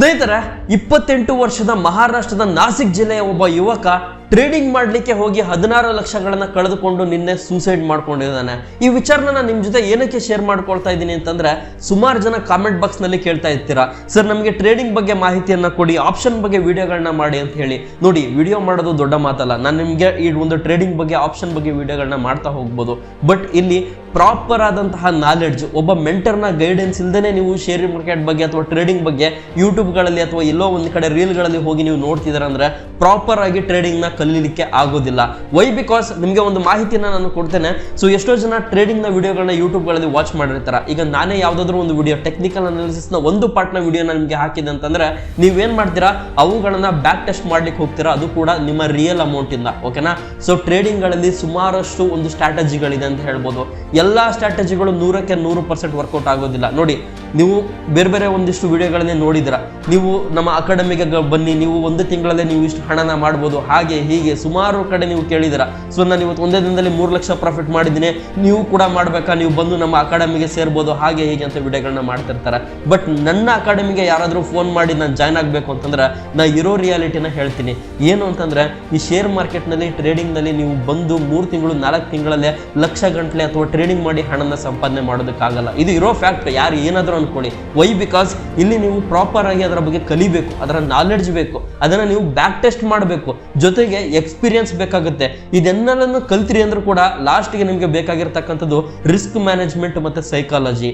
ಸ್ನೇಹಿತರೆ, ಇಪ್ಪತ್ತೆಂಟು ವರ್ಷದ ಮಹಾರಾಷ್ಟ್ರದ ನಾಸಿಕ್ ಜಿಲ್ಲೆಯ ಒಬ್ಬ ಯುವಕ ಟ್ರೇಡಿಂಗ್ ಮಾಡಲಿಕ್ಕೆ ಹೋಗಿ ಹದಿನಾರು ಲಕ್ಷಗಳನ್ನು ಕಳೆದುಕೊಂಡು ನಿನ್ನೆ ಸೂಸೈಡ್ ಮಾಡ್ಕೊಂಡಿದ್ದಾನೆ. ಈ ವಿಚಾರನ ನಿಮ್ಮ ಜೊತೆ ಏನಕ್ಕೆ ಶೇರ್ ಮಾಡ್ಕೊಳ್ತಾ ಇದ್ದೀನಿ ಅಂತಂದ್ರೆ, ಸುಮಾರು ಜನ ಕಾಮೆಂಟ್ ಬಾಕ್ಸ್ನಲ್ಲಿ ಕೇಳ್ತಾ ಇರ್ತೀರಾ. ಸರ್ ನಮಗೆ ಟ್ರೇಡಿಂಗ್ ಬಗ್ಗೆ ಮಾಹಿತಿಯನ್ನ ಕೊಡಿ ಆಪ್ಷನ್ ಬಗ್ಗೆ ವಿಡಿಯೋಗಳನ್ನ ಮಾಡಿ ಅಂತ ಹೇಳಿ. ನೋಡಿ ವಿಡಿಯೋ ಮಾಡೋದು ದೊಡ್ಡ ಮಾತಲ್ಲ. ನಾನು ನಿಮಗೆ ಈ ಒಂದು ಟ್ರೇಡಿಂಗ್ ಬಗ್ಗೆ ಆಪ್ಷನ್ ಬಗ್ಗೆ ವಿಡಿಯೋಗಳನ್ನ ಮಾಡ್ತಾ ಹೋಗ್ಬೋದು. ಬಟ್ ಇಲ್ಲಿ ಪ್ರಾಪರ್ ಆದಂತಹ ನಾಲೆಡ್ಜ್ ಒಬ್ಬ ಮೆಂಟರ್ನ ಗೈಡೆನ್ಸ್ ಇಲ್ದೇನೆ ನೀವು ಶೇರ್ ಮಾರ್ಕೆಟ್ ಬಗ್ಗೆ ಅಥವಾ ಟ್ರೇಡಿಂಗ್ ಬಗ್ಗೆ ಯೂಟ್ಯೂಬ್ಗಳಲ್ಲಿ ಅಥವಾ ಎಲ್ಲೋ ಒಂದು ಕಡೆ ರೀಲ್ಗಳಲ್ಲಿ ಹೋಗಿ ನೀವು ನೋಡ್ತಿದ್ದೀರ ಅಂದ್ರೆ ಪ್ರಾಪರ್ ಆಗಿ ಟ್ರೇಡಿಂಗ್ನ ಕಲೀಲಿಕ್ಕೆ ಆಗೋದಿಲ್ಲ. ವೈ ಬಿಕಾಸ್ ನಿಮಗೆ ಒಂದು ಮಾಹಿತಿನ ನಾನು ಕೊಡ್ತೇನೆ. ಸೊ ಎಷ್ಟೋ ಜನ ಟ್ರೇಡಿಂಗ್ನ ವಿಡಿಯೋಗಳನ್ನ ಯೂಟ್ಯೂಬ್ಗಳಲ್ಲಿ ವಾಚ್ ಮಾಡಿರ್ತಾರೆ. ಈಗ ನಾನೇ ಯಾವುದಾದ್ರೂ ಒಂದು ವಿಡಿಯೋ ಟೆಕ್ನಿಕಲ್ ಅನಾಲಿಸಿಸ್ನ ಒಂದು ಪಾರ್ಟ್ನ ವಿಡಿಯೋನ ನಿಮಗೆ ಹಾಕಿದೆ ಅಂತಂದ್ರೆ ನೀವೇನ್ ಮಾಡ್ತೀರಾ? ಅವುಗಳನ್ನ ಬ್ಯಾಕ್ ಟೆಸ್ಟ್ ಮಾಡ್ಲಿಕ್ಕೆ ಹೋಗ್ತೀರಾ? ಅದು ಕೂಡ ನಿಮ್ಮ ರಿಯಲ್ ಅಮೌಂಟ್ ಇಂದ ಓಕೆನಾ ಸೊ ಟ್ರೇಡಿಂಗ್ಗಳಲ್ಲಿ ಸುಮಾರಷ್ಟು ಒಂದು ಸ್ಟ್ರಾಟಜಿಗಳಿದೆ ಅಂತ ಹೇಳ್ಬೋದು. ಎಲ್ಲಾ ಸ್ಟ್ರಾಟಜಿಗಳು ನೂರಕ್ಕೆ ನೂರು ಪರ್ಸೆಂಟ್ ವರ್ಕೌಟ್ ಆಗೋದಿಲ್ಲ. ನೋಡಿ ನೀವು ಬೇರೆ ಬೇರೆ ಒಂದಿಷ್ಟು ವಿಡಿಯೋಗಳನ್ನೇ ನೋಡಿದ್ರ ನೀವು ನಮ್ಮ ಅಕಾಡೆಮಿಗೆ ಬನ್ನಿ, ನೀವು ಒಂದು ತಿಂಗಳಲ್ಲೇ ನೀವು ಇಷ್ಟು ಹಣನ ಮಾಡ್ಬೋದು. ಹಾಗೆ, ಹೀಗೆ ಸುಮಾರು ಕಡೆ ನೀವು ಕೇಳಿದಿರ ಸೊ ನಾನು ಇವತ್ತು ಒಂದೇ ದಿನದಲ್ಲಿ ಮೂರು ಲಕ್ಷ ಪ್ರಾಫಿಟ್ ಮಾಡಿದ್ದೀನಿ. ನೀವು ಕೂಡ ಮಾಡಬೇಕಾ? ನೀವು ಬಂದು ನಮ್ಮ ಅಕಾಡೆಮಿಗೆ ಸೇರ್ಬೋದು. ಹಾಗೆ, ಹೀಗೆ ಅಂತ ವಿಡಿಯೋಗಳನ್ನ ಮಾಡ್ತಿರ್ತಾರೆ. ಬಟ್ ನನ್ನ ಅಕಾಡೆಮಿಗೆ ಯಾರಾದರೂ ಫೋನ್ ಮಾಡಿ ನಾನು ಜಾಯ್ನ್ ಆಗಬೇಕು ಅಂತಂದ್ರೆ ನಾ ಇರೋ ರಿಯಾಲಿಟಿನ ಹೇಳ್ತೀನಿ. ಏನು ಅಂತಂದ್ರೆ, ಈ ಶೇರ್ ಮಾರ್ಕೆಟ್ನಲ್ಲಿ ಟ್ರೇಡಿಂಗ್ನಲ್ಲಿ ನೀವು ಬಂದು ಮೂರು ತಿಂಗಳು, ನಾಲ್ಕು ತಿಂಗಳಲ್ಲೇ ಲಕ್ಷ ಗಂಟಲೆ ಅಥವಾ ಟ್ರೇಡಿಂಗ್ ಮಾಡಿ ಹಣನ ಸಂಪಾದನೆ ಮಾಡೋದಕ್ಕಾಗಲ್ಲ. ಇದು ಇರೋ ಫ್ಯಾಕ್ಟ್ ಯಾರು ಏನಾದರೂ ಅನ್ಕೊಳ್ಳಿ. ವೈ ಬಿಕಾಸ್ ಇಲ್ಲಿ ನೀವು ಪ್ರಾಪರ್ ಆಗಿ ಅದರ ಬಗ್ಗೆ ಕಲಿಬೇಕು, ಅದರ ನಾಲೆಡ್ಜ್ ಬೇಕು, ಅದನ್ನ ನೀವು ಬ್ಯಾಕ್ ಟೆಸ್ಟ್ ಮಾಡಬೇಕು. ಜೊತೆಗೆ ಎಕ್ಸ್ಪೀರಿಯನ್ಸ್ ಬೇಕಾಗುತ್ತೆ. ಇದೆಲ್ಲ ಕಲ್ತಿರಿ ಅಂದ್ರೂ ಕೂಡ ಲಾಸ್ಟ್ಗೆ ನಿಮಗೆ ಬೇಕಾಗಿರ್ತಕ್ಕಂಥದ್ದು ರಿಸ್ಕ್ ಮ್ಯಾನೇಜ್ಮೆಂಟ್ ಮತ್ತು ಸೈಕಾಲಜಿ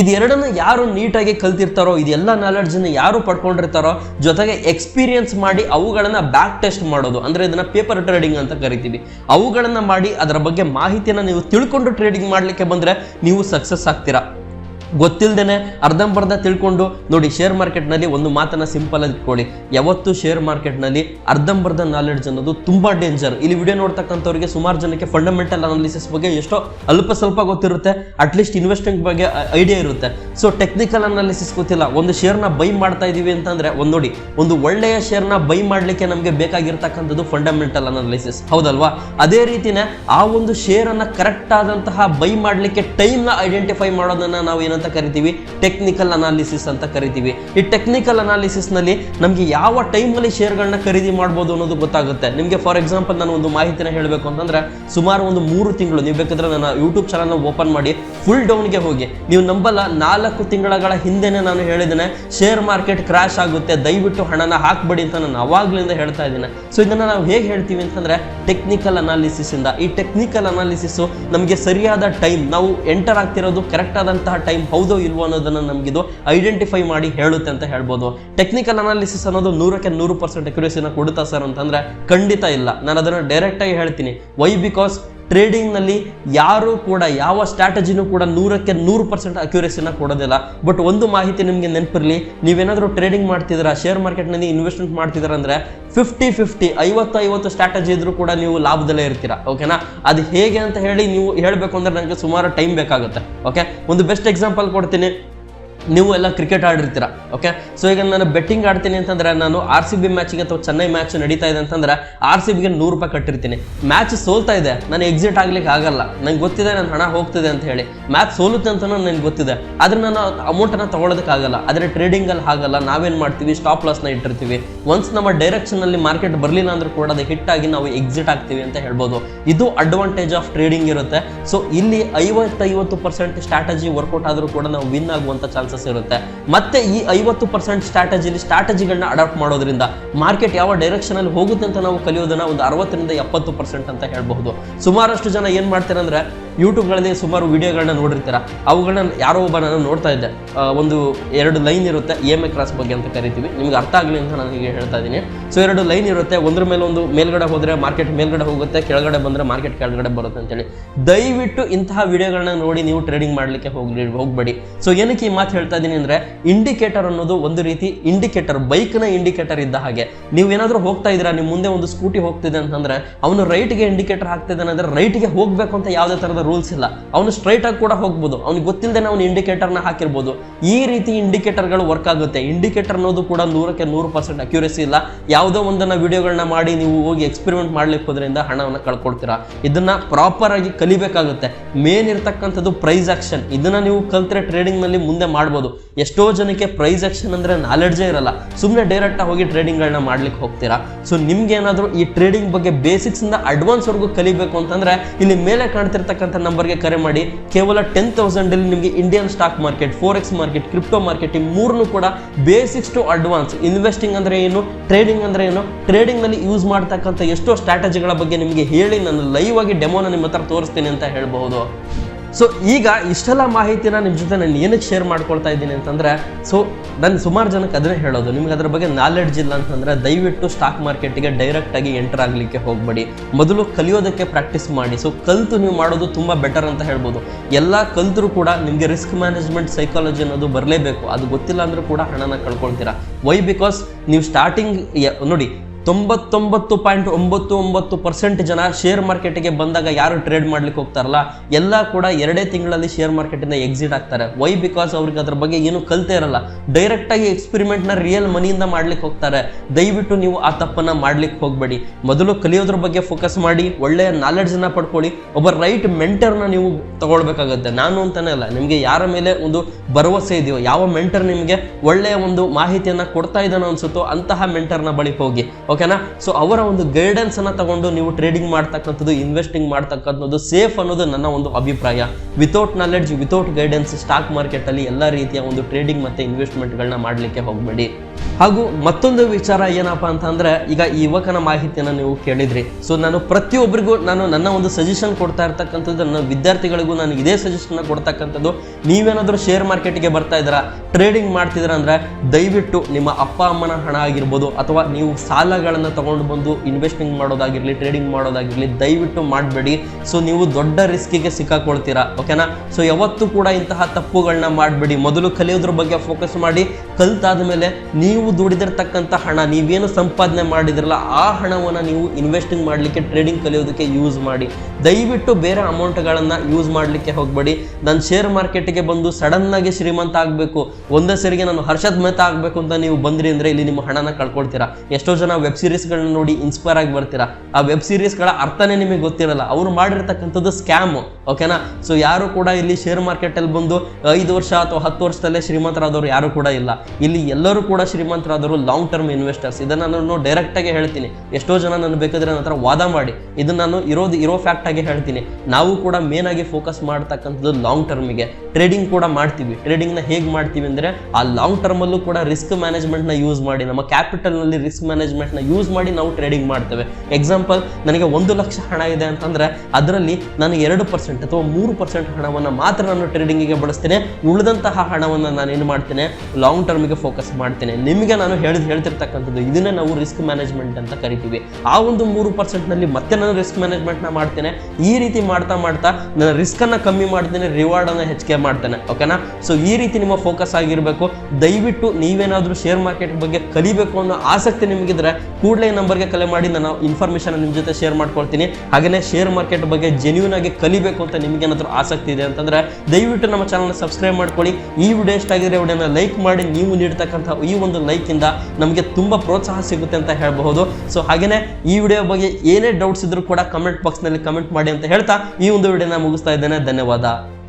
ಇದೆರಡನ್ನು ಯಾರು ನೀಟಾಗಿ ಕಲ್ತಿರ್ತಾರೋ, ಇದೆಲ್ಲ ನಾಲೆಡ್ಜನ್ನು ಯಾರು ಪಡ್ಕೊಂಡಿರ್ತಾರೋ, ಜೊತೆಗೆ ಎಕ್ಸ್ಪೀರಿಯನ್ಸ್ ಮಾಡಿ ಅವುಗಳನ್ನ ಬ್ಯಾಕ್ ಟೆಸ್ಟ್ ಮಾಡೋದು. ಅಂದರೆ ಇದನ್ನ ಪೇಪರ್ ಟ್ರೇಡಿಂಗ್ ಅಂತ ಕರಿತೀವಿ. ಅವುಗಳನ್ನ ಮಾಡಿ ಅದರ ಬಗ್ಗೆ ಮಾಹಿತಿಯನ್ನ ನೀವು ತಿಳ್ಕೊಂಡು ಟ್ರೇಡಿಂಗ್ ಮಾಡ್ಲಿಕ್ಕೆ ಬಂದರೆ ನೀವು ಸಕ್ಸಸ್ ಆಗ್ತೀರಾ? ಗೊತ್ತಿಲ್ಲದೇನೆ ಅರ್ಧಂಬರ್ಧ ತಿಳ್ಕೊಂಡು ನೋಡಿ ಶೇರ್ ಮಾರ್ಕೆಟ್ನಲ್ಲಿ ಒಂದು ಮಾತನ್ನ ಸಿಂಪಲ್ ಆಗಿ ಇಟ್ಕೊಳ್ಳಿ. ಯಾವತ್ತು ಶೇರ್ ಮಾರ್ಕೆಟ್ನಲ್ಲಿ ಅರ್ಧಂಬರ್ಧ ನಾಲೆಡ್ಜ್ ಅನ್ನೋದು ತುಂಬಾ ಡೇಂಜರ್ ಇಲ್ಲಿ ವಿಡಿಯೋ ನೋಡ್ತಕ್ಕಂಥವ್ರಿಗೆ ಸುಮಾರು ಜನಕ್ಕೆ ಫಂಡಮೆಂಟಲ್ ಅನಾಲಿಸಿಸ್ ಬಗ್ಗೆ ಎಷ್ಟೋ ಅಲ್ಪ ಸ್ವಲ್ಪ ಗೊತ್ತಿರುತ್ತೆ. ಅಟ್ಲೀಸ್ಟ್ ಇನ್ವೆಸ್ಟಿಂಗ್ ಬಗ್ಗೆ ಐಡಿಯಾ ಇರುತ್ತೆ. ಸೊ ಟೆಕ್ನಿಕಲ್ ಅನಾಲಿಸಿಸ್ ಗೊತ್ತಿಲ್ಲ. ಒಂದು ಶೇರ್ನ ಬೈ ಮಾಡ್ತಾ ಇದೀವಿ ಅಂತಂದ್ರೆ, ಒಂದು ನೋಡಿ, ಒಂದು ಒಳ್ಳೆಯ ಶೇರ್ನ ಬೈ ಮಾಡ್ಲಿಕ್ಕೆ ನಮಗೆ ಬೇಕಾಗಿರ್ತಕ್ಕಂಥದ್ದು ಫಂಡಮೆಂಟಲ್ ಅನಾಲಿಸಿಸ್ ಹೌದಲ್ವಾ? ಅದೇ ರೀತಿನೇ ಆ ಒಂದು ಶೇರ್ ಅನ್ನ ಕರೆಕ್ಟ್ ಆದಂತಹ ಬೈ ಮಾಡ್ಲಿಕ್ಕೆ ಟೈಮ್ನ ಐಡೆಂಟಿಫೈ ಮಾಡೋದನ್ನ ನಾವು ಏನಂತ ಕರಿತೀವಿ. ಟೆಕ್ನಿಕಲ್ ಅನಾಲಿಸಿಸ್ ಅಂತ ಕರಿತೀವಿ. ಈ ಟೆಕ್ನಿಕಲ್ ಅನಾಲಿಸಿಸ್ನಲ್ಲಿ ನಮಗೆ ಯಾವ ಟೈಮ್ ಅಲ್ಲಿ ಶೇರ್ಗಳನ್ನ ಖರೀದಿ ಮಾಡ್ಬೋದು ಅನ್ನೋದು ಗೊತ್ತಾಗುತ್ತೆ. ನಿಮಗೆ ಫಾರ್ ಎಕ್ಸಾಂಪಲ್ ನಾನು ಒಂದು ಮಾಹಿತಿನ ಹೇಳಬೇಕು ಅಂತಂದ್ರೆ ಸುಮಾರು ಒಂದು ಮೂರು ತಿಂಗಳು ನೀವು ಬೇಕಾದ್ರೆ ನನ್ನ ಯೂಟ್ಯೂಬ್ ಚಾನಲ್ ಓಪನ್ ಮಾಡಿ ಫುಲ್ ಡೌನ್ಗೆ ಹೋಗಿ. ನೀವು ನಂಬಲ್ಲ ನಾಲ್ಕು ತಿಂಗಳಗಳ ಹಿಂದೆನೆ ನಾನು ಹೇಳಿದ್ದೇನೆ ಶೇರ್ ಮಾರ್ಕೆಟ್ ಕ್ರಾಶ್ ಆಗುತ್ತೆ, ದಯವಿಟ್ಟು ಹಣನ ಹಾಕ್ಬೇಡಿ ಅಂತ ನಾನು ಅವಾಗ್ಲಿಂದ ಹೇಳ್ತಾ ಇದ್ದೀನಿ. ಸೊ ಇದನ್ನ ನಾವು ಹೇಗೆ ಹೇಳ್ತೀವಿ ಅಂತಂದ್ರೆ ಟೆಕ್ನಿಕಲ್ ಅನಾಲಿಸಿಸ್ ಇಂದ. ಈ ಟೆಕ್ನಿಕಲ್ ಅನಾಲಿಸಿಸ್ ನಮಗೆ ಸರಿಯಾದ ಟೈಮ್ ನಾವು ಎಂಟರ್ ಆಗ್ತಿರೋದು ಕರೆಕ್ಟ್ ಆದಂತಹ ಟೈಮ್ ಹೌದೋ ಇಲ್ವೋ ಅನ್ನೋದನ್ನು ನಮಗಿದು ಐಡೆಂಟಿಫೈ ಮಾಡಿ ಹೇಳುತ್ತೆ ಅಂತ ಹೇಳ್ಬೋದು. ಟೆಕ್ನಿಕಲ್ ಅನಾಲಿಸಿಸ್ ಅನ್ನೋದು ನೂರಕ್ಕೆ ನೂರು ಪರ್ಸೆಂಟ್ ಅಕ್ಯುರೇಸಿನ ಕೊಡುತ್ತಾ ಸರ್ ಅಂತಂದ್ರೆ ಖಂಡಿತ ಇಲ್ಲ. ನಾನು ಅದನ್ನು ಡೈರೆಕ್ಟಾಗಿ ಹೇಳ್ತೀನಿ. ವೈ ಬಿಕಾಸ್ ಟ್ರೇಡಿಂಗ್ನಲ್ಲಿ ಯಾರು ಕೂಡ, ಯಾವ ಸ್ಟ್ರಾಟಜಿನೂ ಕೂಡ ನೂರಕ್ಕೆ ನೂರು ಪರ್ಸೆಂಟ್ ಅಕ್ಯುರೇಸಿನ ಕೊಡೋದಿಲ್ಲ. ಬಟ್ ಒಂದು ಮಾಹಿತಿ ನಿಮಗೆ ನೆನಪಿರಲಿ, ನೀವೇನಾದರೂ ಟ್ರೇಡಿಂಗ್ ಮಾಡ್ತಿದ್ದೀರಾ ಶೇರ್ ಮಾರ್ಕೆಟ್ನಲ್ಲಿ ಇನ್ವೆಸ್ಟ್ಮೆಂಟ್ ಮಾಡ್ತಿದ್ದೀರಾ ಅಂದರೆ ಫಿಫ್ಟಿ ಫಿಫ್ಟಿ ಐವತ್ತು ಐವತ್ತು ಸ್ಟ್ರಾಟಜಿ ಇದ್ರೂ ಕೂಡ ನೀವು ಲಾಭದಲ್ಲೇ ಇರ್ತೀರಾ ಓಕೆನಾ ಅದು ಹೇಗೆ ಅಂತ ಹೇಳಿ ನೀವು ಹೇಳಬೇಕು ಅಂದರೆ ನನಗೆ ಸುಮಾರು ಟೈಮ್ ಬೇಕಾಗುತ್ತೆ ಓಕೆ ಒಂದು ಬೆಸ್ಟ್ ಎಕ್ಸಾಂಪಲ್ ಕೊಡ್ತೀನಿ. ನೀವು ಎಲ್ಲ ಕ್ರಿಕೆಟ್ ಆಡಿರ್ತೀರ ಓಕೆ ಸೊ ಈಗ ನಾನು ಬೆಟ್ಟಿಂಗ್ ಆಡ್ತೀನಿ ಅಂತಂದ್ರೆ ನಾನು ಆರ್ ಸಿ ಬಿ ಮ್ಯಾಚಿಗೆ ಅಥವಾ ಚೆನ್ನೈ ಮ್ಯಾಚ್ ನಡೀತಾ ಇದೆ ಅಂತಂದ್ರೆ ಆರ್ ಸಿ ಬಿಗೆ ನೂರು ರೂಪಾಯಿ ಕಟ್ಟಿರ್ತೀನಿ. ಮ್ಯಾಚ್ ಸೋಲ್ತಾ ಇದೆ, ನಾನು ಎಕ್ಸಿಟ್ ಆಗ್ಲಿಕ್ಕೆ ಆಗಲ್ಲ. ನಂಗೆ ಗೊತ್ತಿದೆ ನನ್ನ ಹಣ ಹೋಗ್ತಿದೆ ಅಂತ ಹೇಳಿ. ಮ್ಯಾಚ್ ಸೋಲುತ್ತೆ ಅಂತ ನನಗೆ ಗೊತ್ತಿದೆ. ಆದ್ರೆ ನಾನು ಅಮೌಂಟನ್ನು ತೊಗೊಳೋದಕ್ಕಾಗಲ್ಲ ಆದರೆ ಟ್ರೇಡಿಂಗಲ್ಲಿ ಆಗಲ್ಲ ನಾವೇನು ಮಾಡ್ತೀವಿ? ಸ್ಟಾಪ್ ಲಾಸ್ನ ಇಟ್ಟಿರ್ತೀವಿ. ಒನ್ಸ್ ನಮ್ಮ ಡೈರೆಕ್ಷನಲ್ಲಿ ಮಾರ್ಕೆಟ್ ಬರಲಿಲ್ಲ ಅಂದ್ರೂ ಕೂಡ ಅದು ಹಿಟ್ ಆಗಿ ನಾವು ಎಕ್ಸಿಟ್ ಆಗ್ತೀವಿ ಅಂತ ಹೇಳ್ಬೋದು. ಇದು ಅಡ್ವಾಂಟೇಜ್ ಆಫ್ ಟ್ರೇಡಿಂಗ್ ಇರುತ್ತೆ. ಸೊ ಇಲ್ಲಿ ಐವತ್ತೈವತ್ತು ಪರ್ಸೆಂಟ್ ಸ್ಟ್ರಾಟಜಿ ವರ್ಕೌಟ್ ಆದರೂ ಕೂಡ ನಾವು ವಿನ್ ಆಗುವಂಥ ಚಾನ್ಸಸ್ ಇರುತ್ತೆ. ಮತ್ತೆ ಈ ಐವತ್ತು ಪರ್ಸೆಂಟ್ ಸ್ಟ್ರಾಟಜಿಲಿ ಸ್ಟ್ರಾಟಜಿಗಳನ್ನ ಅಡಾಪ್ಟ್ ಮಾಡೋದ್ರಿಂದ ಮಾರ್ಕೆಟ್ ಯಾವ ಡೈರೆಕ್ಷನ್ ಅಲ್ಲಿ ಹೋಗುತ್ತೆ ಅಂತ ನಾವು ಕಲಿಯೋದನ್ನ ಒಂದು ಅರವತ್ತರಿಂದ ಎಪ್ಪತ್ತು ಪರ್ಸೆಂಟ್ ಅಂತ ಹೇಳಬಹುದು. ಸುಮಾರಷ್ಟು ಜನ ಏನ್ ಮಾಡ್ತಾರೆ ಅಂದ್ರೆ ಯೂಟ್ಯೂಬ್ಗಳಲ್ಲಿ ಸುಮಾರು ವೀಡಿಯೋಗಳನ್ನ ನೋಡಿರ್ತೀರ? ಅವುಗಳನ್ನ ಯಾರೋ ಒಬ್ಬ ನಾನು ನೋಡ್ತಾ ಇದ್ದೆ. ಒಂದು ಎರಡು ಲೈನ್ ಇರುತ್ತೆ ಇ ಎಂ ಎ ಕ್ರಾಸ್ ಬಗ್ಗೆ ಅಂತ ಕರಿತೀವಿ. ನಿಮ್ಗೆ ಅರ್ಥ ಆಗಲಿ ಅಂತ ನಾನು ಈಗ ಹೇಳ್ತಾ ಇದ್ದೀನಿ. ಸೊ ಎರಡು ಲೈನ್ ಇರುತ್ತೆ, ಒಂದ್ರ ಮೇಲೆ ಒಂದು ಮೇಲ್ಗಡೆ ಹೋದ್ರೆ ಮಾರ್ಕೆಟ್ ಮೇಲ್ಗಡೆ ಹೋಗುತ್ತೆ, ಕೆಳಗಡೆ ಬಂದ್ರೆ ಮಾರ್ಕೆಟ್ ಕೆಳಗಡೆ ಬರುತ್ತೆ ಅಂತೇಳಿ. ದಯವಿಟ್ಟು ಇಂತಹ ವಿಡಿಯೋಗಳನ್ನ ನೋಡಿ ನೀವು ಟ್ರೇಡಿಂಗ್ ಮಾಡ್ಲಿಕ್ಕೆ ಹೋಗ್ಲಿ, ಹೋಗ್ಬೇಡಿ. ಸೊ ಏನಕ್ಕೆ ಈ ಮಾತು ಹೇಳ್ತಾ ಇದ್ದೀನಿ ಅಂದ್ರೆ, ಇಂಡಿಕೇಟರ್ ಅನ್ನೋದು ಒಂದು ರೀತಿ ಇಂಡಿಕೇಟರ್, ಬೈಕ್ನ ಇಂಡಿಕೇಟರ್ ಇದ್ದ ಹಾಗೆ. ನೀವು ಏನಾದರೂ ಹೋಗ್ತಾ ಇದ್ದೀರಾ ನಿಮ್ಮ ಮುಂದೆ ಒಂದು ಸ್ಕೂಟಿ ಹೋಗ್ತಿದೆ ಅಂತಂದ್ರೆ, ಅವನು ರೈಟ್ಗೆ ಇಂಡಿಕೇಟರ್ ಹಾಕ್ತಿದ್ದಾನೆ ಅಂದ್ರೆ ರೈಟ್ಗೆ ಹೋಗ್ಬೇಕು ಅಂತ ಯಾವುದೇ ತರದ ರೂಲ್ಸ್ ಇಲ್ಲ. ಅವನು ಸ್ಟ್ರೈಟ್ ಆಗಿ ಕೂಡ ಹೋಗ್ಬೋದು. ಅವ್ನಿಗೆ ಗೊತ್ತಿಲ್ಲದೆ ನಾವು ಇಂಡಿಕೇಟರ್ನ ಹಾಕಿರ್ಬೋದು. ಈ ರೀತಿ ಇಂಡಿಕೇಟರ್ಗಳು ವರ್ಕ್ ಆಗುತ್ತೆ. ಇಂಡಿಕೇಟರ್ ಅನ್ನೋದು ಕೂಡ ನೂರಕ್ಕೆ ನೂರು ಪರ್ಸೆಂಟ್ ಅಕ್ಯೂರೇಸಿ ಇಲ್ಲ. ಯಾವುದೋ ಒಂದನ್ನು ವಿಡಿಯೋಗಳನ್ನ ಮಾಡಿ ನೀವು ಹೋಗಿ ಎಕ್ಸ್ಪೆರಿಮೆಂಟ್ ಮಾಡ್ಲಿಕ್ಕೆ ಹೋದ್ರಿಂದ ಹಣವನ್ನು ಕಳ್ಕೊಡ್ತೀರಾ ಇದನ್ನ ಪ್ರಾಪರ್ ಆಗಿ ಕಲಿಬೇಕಾಗುತ್ತೆ. ಮೇನ್ ಇರ್ತಕ್ಕಂಥದ್ದು ಪ್ರೈಸ್ ಆಕ್ಷನ್ ಇದನ್ನ ನೀವು ಕಲ್ತ್ರೆ ಟ್ರೇಡಿಂಗ್ನಲ್ಲಿ ಮುಂದೆ ಮಾಡಬಹುದು ಎಷ್ಟೋ ಜನಕ್ಕೆ ಪ್ರೈಸ್ ಆಕ್ಷನ್ ಅಂದ್ರೆ ನಾಲೆಡ್ಜೇ ಇರಲ್ಲ. ಸುಮ್ಮನೆ ಡೈರೆಕ್ಟ್ ಹೋಗಿ ಟ್ರೇಡಿಂಗ್ ಗಳನ್ನ ಮಾಡ್ಲಿಕ್ಕೆ ಹೋಗ್ತೀರಾ. ಸೊ ನಿಮ್ಗೆ ಏನಾದರೂ ಈ ಟ್ರೇಡಿಂಗ್ ಬಗ್ಗೆ ಬೇಸಿಕ್ಸ್ ಇಂದ ಅಡ್ವಾನ್ಸ್ ವರೆಗೂ ಕಲಿಬೇಕು ಅಂತಂದ್ರೆ, ಇಲ್ಲಿ ಮೇಲೆ ಕಾಣ್ತಿರ್ತಕ್ಕಂಥ ನಂಬರ್ಗೆ ಕರೆ ಮಾಡಿ. ಕೇವಲ ಟೆನ್ ತೌಸಂಡ್ ಅಲ್ಲಿ ನಿಮಗೆ Indian stock market forex market crypto market ಮೂರನ್ನು ಕೂಡ ಬೇಸಿಕ್ಸ್ ಟು ಅಡ್ವಾನ್ಸ್ ಇನ್ವೆಸ್ಟಿಂಗ್ ಅಂದ್ರೆ ಏನು? ಟ್ರೇಡಿಂಗ್ ಅಂದ್ರೆ ಏನು? ಟ್ರೇಡಿಂಗ್ನಲ್ಲಿ ಯೂಸ್ ಮಾಡ್ತಕ್ಕಂಥ ಎಷ್ಟೋ ಸ್ಟ್ರಾಟಜಿಗಳ ಬಗ್ಗೆ ನಿಮಗೆ ಹೇಳಿ ನಾನು ಲೈವ್ ಆಗಿ ಡೆಮೋನ ನಿಮ್ಮ ಹತ್ರ ತೋರಿಸ್ತೀನಿ ಅಂತ ಹೇಳ್ಬಹುದು. ಸೊ ಈಗ ಇಷ್ಟೆಲ್ಲ ಮಾಹಿತಿನ ನಿಮ್ಮ ಜೊತೆ ನಾನು ಏನಕ್ಕೆ ಶೇರ್ ಮಾಡ್ಕೊಳ್ತಾ ಇದ್ದೀನಿ ಅಂತಂದರೆ ಸೊ ನಾನು ಸುಮಾರು ಜನಕ್ಕೆ ಅದನ್ನೇ ಹೇಳೋದು. ನಿಮ್ಗೆ ಅದ್ರ ಬಗ್ಗೆ ನಾಲೆಡ್ಜ್ ಇಲ್ಲ ಅಂತಂದರೆ ದಯವಿಟ್ಟು ಸ್ಟಾಕ್ ಮಾರ್ಕೆಟಿಗೆ ಡೈರೆಕ್ಟಾಗಿ ಎಂಟರ್ ಆಗಲಿಕ್ಕೆ ಹೋಗಬೇಡಿ. ಮೊದಲು ಕಲಿಯೋದಕ್ಕೆ ಪ್ರಾಕ್ಟೀಸ್ ಮಾಡಿ. ಸೊ ಕಲ್ತು ನೀವು ಮಾಡೋದು ತುಂಬ ಬೆಟರ್ ಅಂತ ಹೇಳ್ಬೋದು. ಎಲ್ಲ ಕಲ್ತರೂ ಕೂಡ ನಿಮಗೆ ರಿಸ್ಕ್ ಮ್ಯಾನೇಜ್ಮೆಂಟ್ ಸೈಕಾಲಜಿ ಅನ್ನೋದು ಬರಲೇಬೇಕು. ಅದು ಗೊತ್ತಿಲ್ಲ ಅಂದರೂ ಕೂಡ ಹಣನ ಕಳ್ಕೊಳ್ತೀರಾ? ವೈ ಬಿಕಾಸ್ ನೀವು ಸ್ಟಾರ್ಟಿಂಗ್ ನೋಡಿ ತೊಂಬತ್ತೊಂಬತ್ತು ಪಾಯಿಂಟ್ ಒಂಬತ್ತು ಒಂಬತ್ತು ಪರ್ಸೆಂಟ್ ಜನ ಶೇರ್ ಮಾರ್ಕೆಟ್ಗೆ ಬಂದಾಗ ಯಾರು ಟ್ರೇಡ್ ಮಾಡ್ಲಿಕ್ಕೆ ಹೋಗ್ತಾರಲ್ಲ, ಎಲ್ಲ ಕೂಡ ಎರಡೇ ತಿಂಗಳಲ್ಲಿ ಶೇರ್ ಮಾರ್ಕೆಟಿಂದ ಎಕ್ಸಿಟ್ ಆಗ್ತಾರೆ. ವೈ ಬಿಕಾಸ್ ಅವ್ರಿಗೆ ಅದ್ರ ಬಗ್ಗೆ ಏನು ಕಲ್ತೇ ಇರಲ್ಲ. ಡೈರೆಕ್ಟ್ ಆಗಿ ಎಕ್ಸ್ಪೆರಿಮೆಂಟ್ನ ರಿಯಲ್ ಮನಿಯಿಂದ ಮಾಡ್ಲಿಕ್ಕೆ ಹೋಗ್ತಾರೆ. ದಯವಿಟ್ಟು ನೀವು ಆ ತಪ್ಪನ್ನ ಮಾಡ್ಲಿಕ್ಕೆ ಹೋಗಬೇಡಿ. ಮೊದಲು ಕಲಿಯೋದ್ರ ಬಗ್ಗೆ ಫೋಕಸ್ ಮಾಡಿ, ಒಳ್ಳೆಯ ನಾಲೆಡ್ಜನ್ನ ಪಡ್ಕೊಳ್ಳಿ. ಒಬ್ಬ ರೈಟ್ ಮೆಂಟರ್ನ ನೀವು ತಗೊಳ್ಬೇಕಾಗುತ್ತೆ. ನಾನು ಅಂತಾನೆ ಅಲ್ಲ, ನಿಮಗೆ ಯಾರ ಮೇಲೆ ಒಂದು ಭರವಸೆ ಇದೆಯೋ, ಯಾವ ಮೆಂಟರ್ ನಿಮಗೆ ಒಳ್ಳೆಯ ಒಂದು ಮಾಹಿತಿಯನ್ನ ಕೊಡ್ತಾ ಇದ್ದಾನೋ ಅನ್ಸುತ್ತೋ ಅಂತಹ ಮೆಂಟರ್ನ ಬಳಿ ಹೋಗಿ. ಓಕೆನಾ ಸೊ ಅವರ ಒಂದು ಗೈಡೆನ್ಸ್ ಅನ್ನ ತಗೊಂಡು ನೀವು ಟ್ರೇಡಿಂಗ್ ಮಾಡ್ತಕ್ಕಂಥದ್ದು ಇನ್ವೆಸ್ಟಿಂಗ್ ಮಾಡ್ತಕ್ಕಂಥದ್ದು ಸೇಫ್ ಅನ್ನೋದು ನನ್ನ ಒಂದು ಅಭಿಪ್ರಾಯ. Without knowledge without guidance stock market ಅಲ್ಲಿ ಎಲ್ಲ ರೀತಿಯ ಒಂದು ಟ್ರೇಡಿಂಗ್ ಮತ್ತೆ ಇನ್ವೆಸ್ಟ್ಮೆಂಟ್ಗಳನ್ನ ಮಾಡಲಿಕ್ಕೆ ಹೋಗಬೇಡಿ. ಹಾಗೂ ಮತ್ತೊಂದು ವಿಚಾರ ಏನಪ್ಪಾ ಅಂತ ಅಂದ್ರೆ, ಈಗ ಈ ಯುವಕನ ಮಾಹಿತಿಯನ್ನು ನೀವು ಕೇಳಿದ್ರಿ. ಸೊ ನಾನು ಪ್ರತಿಯೊಬ್ಬರಿಗೂ ನಾನು ನನ್ನ ಒಂದು ಸಜೆಷನ್ ಕೊಡ್ತಾ ಇರ್ತಕ್ಕಂಥದ್ದು, ನನ್ನ ವಿದ್ಯಾರ್ಥಿಗಳಿಗೂ ನಾನು ಇದೇ ಸಜೆಷನ್ ಕೊಡ್ತಕ್ಕಂಥದ್ದು, ನೀವೇನಾದರೂ ಶೇರ್ ಮಾರ್ಕೆಟ್ಗೆ ಬರ್ತಾ ಇದ್ದೀರಾ ಟ್ರೇಡಿಂಗ್ ಮಾಡ್ತಿದ್ರ ಅಂದ್ರೆ, ದಯವಿಟ್ಟು ನಿಮ್ಮ ಅಪ್ಪ ಅಮ್ಮನ ಹಣ ಆಗಿರ್ಬೋದು, ಅಥವಾ ನೀವು ಸಾಲಗಳನ್ನು ತಗೊಂಡು ಬಂದು ಇನ್ವೆಸ್ಟಿಂಗ್ ಮಾಡೋದಾಗಿರಲಿ ಟ್ರೇಡಿಂಗ್ ಮಾಡೋದಾಗಿರಲಿ, ದಯವಿಟ್ಟು ಮಾಡಬೇಡಿ. ಸೊ ನೀವು ದೊಡ್ಡ ರಿಸ್ಕಿಗೆ ಸಿಕ್ಕಾಕೊಳ್ತೀರಾ ಓಕೆನಾ ಸೊ ಯಾವತ್ತೂ ಕೂಡ ಇಂತಹ ತಪ್ಪುಗಳನ್ನ ಮಾಡಬೇಡಿ. ಮೊದಲು ಕಲಿಯೋದ್ರ ಬಗ್ಗೆ ಫೋಕಸ್ ಮಾಡಿ ಕಲ್ತಾದ ಮೇಲೆ ನೀವು ದುಡಿದಿರ್ತಕ್ಕಂಥ ಹಣ, ನೀವೇನು ಸಂಪಾದನೆ ಮಾಡಿದ್ರಲ್ಲ, ಆ ಹಣವನ್ನು ನೀವು ಇನ್ವೆಸ್ಟಿಂಗ್ ಮಾಡಲಿಕ್ಕೆ ಟ್ರೇಡಿಂಗ್ ಕಲಿಯೋದಕ್ಕೆ ಯೂಸ್ ಮಾಡಿ. ದಯವಿಟ್ಟು ಬೇರೆ ಅಮೌಂಟ್ಗಳನ್ನು ಯೂಸ್ ಮಾಡಲಿಕ್ಕೆ ಹೋಗಬೇಡಿ. ನಾನು ಶೇರ್ ಮಾರ್ಕೆಟ್ಗೆ ಬಂದು ಸಡನ್ನಾಗಿ ಶ್ರೀಮಂತ ಆಗಬೇಕು. ಒಂದೇ ಸರಿಗೆ ನಾನು ಹರ್ಷದ್ ಮೆಹ್ತಾ ಆಗಬೇಕು ಅಂತ ನೀವು ಬಂದ್ರಿ ಅಂದ್ರೆ ಇಲ್ಲಿ ನಿಮ್ಮ ಹಣನ ಕಳ್ಕೊಳ್ತೀರಾ? ಎಷ್ಟೋ ಜನ ವೆಬ್ ಸೀರೀಸ್ಗಳನ್ನ ನೋಡಿ ಇನ್ಸ್ಪೈರ್ ಆಗಿ ಬರ್ತೀರಾ? ಆ ವೆಬ್ ಸೀರೀಸ್ಗಳ ಅರ್ಥನೇ ನಿಮಗೆ ಗೊತ್ತಿರಲ್ಲ. ಅವರು ಮಾಡಿರ್ತಕ್ಕಂಥದ್ದು ಸ್ಕ್ಯಾಮ್ ಓಕೆನಾ? ಸೊ ಯಾರು ಕೂಡ ಇಲ್ಲಿ ಶೇರ್ ಮಾರ್ಕೆಟಲ್ಲಿ ಬಂದು ಐದು ವರ್ಷ ಅಥವಾ ಹತ್ತು ವರ್ಷದಲ್ಲೇ ಶ್ರೀಮಂತರಾದವರು ಯಾರು ಕೂಡ ಇಲ್ಲ. ಇಲ್ಲಿ ಎಲ್ಲರೂ ಕೂಡ ಶ್ರೀಮಂತರಾದವರು ಲಾಂಗ್ ಟರ್ಮ್ ಇನ್ವೆಸ್ಟರ್ಸ್ ಇದನ್ನ ನಾನು ಡೈರೆಕ್ಟ್ ಆಗಿ ಹೇಳ್ತೀನಿ. ಎಷ್ಟೋ ಜನ ನಾನು ಬೇಕಾದ್ರೆ ನನ್ನ ಹತ್ರ ವಾದ ಮಾಡಿ. ಇದನ್ನ ನಾನು ಇರೋದು, ಇರೋ ಫ್ಯಾಕ್ಟ್ ಆಗಿ ಹೇಳ್ತೀನಿ. ನಾವು ಕೂಡ ಮೇನ್ ಆಗಿ ಫೋಕಸ್ ಮಾಡ್ತಕ್ಕಂಥದ್ದು ಲಾಂಗ್ ಟರ್ಮಿಗೆ ಟ್ರೇಡಿಂಗ್ ಕೂಡ ಮಾಡ್ತೀವಿ. ಟ್ರೇಡಿಂಗ್ನ ಹೇಗೆ ಮಾಡ್ತೀವಿ ಅಂದರೆ ಆ ಲಾಂಗ್ ಟರ್ಮಲ್ಲೂ ಕೂಡ ರಿಸ್ಕ್ ಮ್ಯಾನೇಜ್ಮೆಂಟ್ನ ಯೂಸ್ ಮಾಡಿ. ನಮ್ಮ ಕ್ಯಾಪಿಟಲ್ನಲ್ಲಿ ರಿಸ್ಕ್ ಮ್ಯಾನೇಜ್ಮೆಂಟ್ನ ಯೂಸ್ ಮಾಡಿ ನಾವು ಟ್ರೇಡಿಂಗ್ ಮಾಡ್ತೇವೆ. ಎಕ್ಸಾಂಪಲ್ ನನಗೆ ಒಂದು ಲಕ್ಷ ಹಣ ಇದೆ ಅಂತಂದ್ರೆ, ಅದರಲ್ಲಿ ನಾನು ಎರಡು ಪರ್ಸೆಂಟ್ ಅಥವಾ ಮೂರು ಪರ್ಸೆಂಟ್ ಹಣವನ್ನು ಮಾತ್ರ ನಾನು ಟ್ರೇಡಿಂಗಿಗೆ ಬಳಸ್ತೇನೆ. ಉಳಿದಂತಹ ಹಣವನ್ನು ನಾನು ಏನು ಮಾಡ್ತೇನೆ? ಲಾಂಗ್ ಟರ್ಮಿಗೆ ಫೋಕಸ್ ಮಾಡ್ತೇನೆ. ನಿಮಗೆ ನಾನು ಹೇಳಿದ್ ಹೇಳ್ತಿರ್ತಕ್ಕಂಥದ್ದು, ಇದನ್ನೇ ನಾವು ರಿಸ್ಕ್ ಮ್ಯಾನೇಜ್ಮೆಂಟ್ ಅಂತ ಕರಿತೀವಿ. ಆ ಒಂದು ಮೂರು ಪರ್ಸೆಂಟ್ನಲ್ಲಿ ಮತ್ತೆ ನಾನು ರಿಸ್ಕ್ ಮ್ಯಾನೇಜ್ಮೆಂಟ್ನ ಮಾಡ್ತೇನೆ. ಈ ರೀತಿ ಮಾಡ್ತಾ ಮಾಡ್ತಾ ನನ್ನ ರಿಸ್ಕನ್ನು ಕಮ್ಮಿ ಮಾಡ್ತೇನೆ ರಿವಾರ್ಡನ್ನು ಹೆಚ್ಚಿಗೆ ಮಾಡ್ತೇನೆ. ಓಕೆನಾ ಸೊ ಈ ರೀತಿ ನಿಮ್ಮ ಫೋಕಸ್ ಆಗಿರಬೇಕು. ದಯವಿಟ್ಟು ನೀವೇನಾದರೂ ಶೇರ್ ಮಾರ್ಕೆಟ್ ಬಗ್ಗೆ ಕಲಿಬೇಕು ಅನ್ನೋ ಆಸಕ್ತಿ ನಿಮಗಿದ್ರೆ ಕೂಡಲೇ ನಂಬರ್ಗೆ ಕಲೆ ಮಾಡಿ, ನಾನು ಇನ್ಫಾರ್ಮೇಷನ್ ನಿಮ್ಮ ಜೊತೆ ಶೇರ್ ಮಾಡ್ಕೊಳ್ತೀನಿ. ಹಾಗೆಯೇ ಶೇರ್ ಮಾರ್ಕೆಟ್ ಬಗ್ಗೆ ಜೆನ್ಯೂನ್ ಆಗಿ ಕಲಿಬೇಕು ಅಂತ ನಿಮಗೇನಾದರೂ ಆಸಕ್ತಿ ಇದೆ ಅಂತಂದ್ರೆ ದಯವಿಟ್ಟು ನಮ್ಮ ಚಾನಲ್ನ ಸಬ್ಸ್ಕ್ರೈಬ್ ಮಾಡ್ಕೊಳ್ಳಿ. ಈ ವಿಡಿಯೋ ಇಷ್ಟ ಆಗಿದ್ರೆ ವಿಡಿಯೋನ ಲೈಕ್ ಮಾಡಿ. ನೀವು ನೀಡ್ತಕ್ಕಂಥ ಈ ಒಂದು ಲೈಕಿಂದ ನಮಗೆ ತುಂಬ ಪ್ರೋತ್ಸಾಹ ಸಿಗುತ್ತೆ ಅಂತ ಹೇಳಬಹುದು. ಸೊ ಹಾಗೆಯೇ ಈ ವಿಡಿಯೋ ಬಗ್ಗೆ ಏನೇ ಡೌಟ್ಸ್ ಇದ್ರೂ ಕೂಡ ಕಮೆಂಟ್ ಬಾಕ್ಸ್ನಲ್ಲಿ ಕಮೆಂಟ್ ಮಾಡಿ ಅಂತ ಹೇಳ್ತಾ ಈ ಒಂದು ವಿಡಿಯೋನ ಮುಗಿಸ್ತಾ ಇದ್ದೇನೆ. ಧನ್ಯವಾದ.